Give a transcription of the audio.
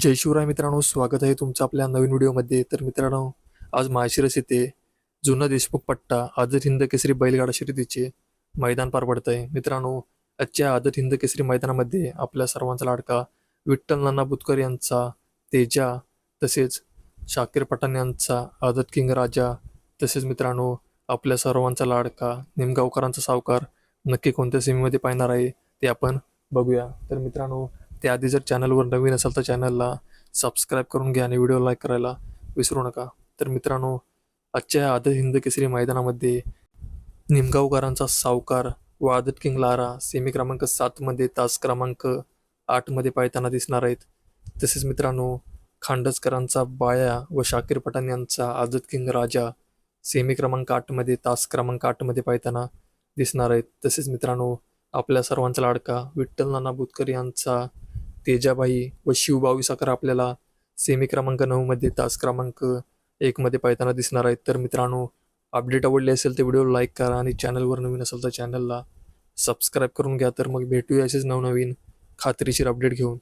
जय शिवराय मित्रांनो स्वागत आहे तुमचं आपल्या नवीन व्हिडिओमध्ये. तर मित्रांनो आज माळशिरस येथे जुना देशमुख पट्टा आदत हिंद केसरी बैलगाडा शर्यतीचे मैदान पार पडत आहे मित्रांनो आजच्या आदत हिंद केसरी मैदानामध्ये आपल्या सर्वांचा लाडका विठ्ठल नाना बुतकर यांचा तेजा तसेच शाकीर पठाण यांचा आदत किंग राजा तसेच मित्रांनो आपल्या सर्वांचा लाडका निमगावकरांचा सावकार नक्की कोणत्या सीमेमध्ये पाहणार आहे ते आपण बघूया. तर मित्रांनो त्याआधी जर चॅनलवर नवीन असाल तर चॅनलला सबस्क्राईब करून घ्या आणि व्हिडिओ लाईक करायला विसरू नका. तर मित्रांनो आजच्या या आदत हिंद केसरी मैदानामध्ये निमगावकरांचा सावकार व आदत किंग लारा सेमी क्रमांक सातमध्ये तास क्रमांक आठमध्ये पाळताना दिसणार आहेत. तसेच मित्रांनो खांडसकरांचा बाया व शाकीर पठाण यांचा आदत किंग राजा सेमी क्रमांक आठमध्ये तास क्रमांक आठमध्ये पाळताना दिसणार आहेत. तसेच मित्रांनो आपल्या सर्वांचा लाडका विठ्ठल नाना बुतकर यांचा तेजाबाई व शिवबावी साखर आपल्याला सेमी क्रमांक नऊमध्ये तास क्रमांक एकमध्ये पाहताना दिसणार आहेत. तर मित्रांनो अपडेट आवडली असेल तर व्हिडिओ लाईक करा आणि चॅनलवर नवीन असेल तर चॅनलला सबस्क्राईब करून घ्या. तर मग भेटूया असेच नवनवीन खात्रीशीर अपडेट घेऊन.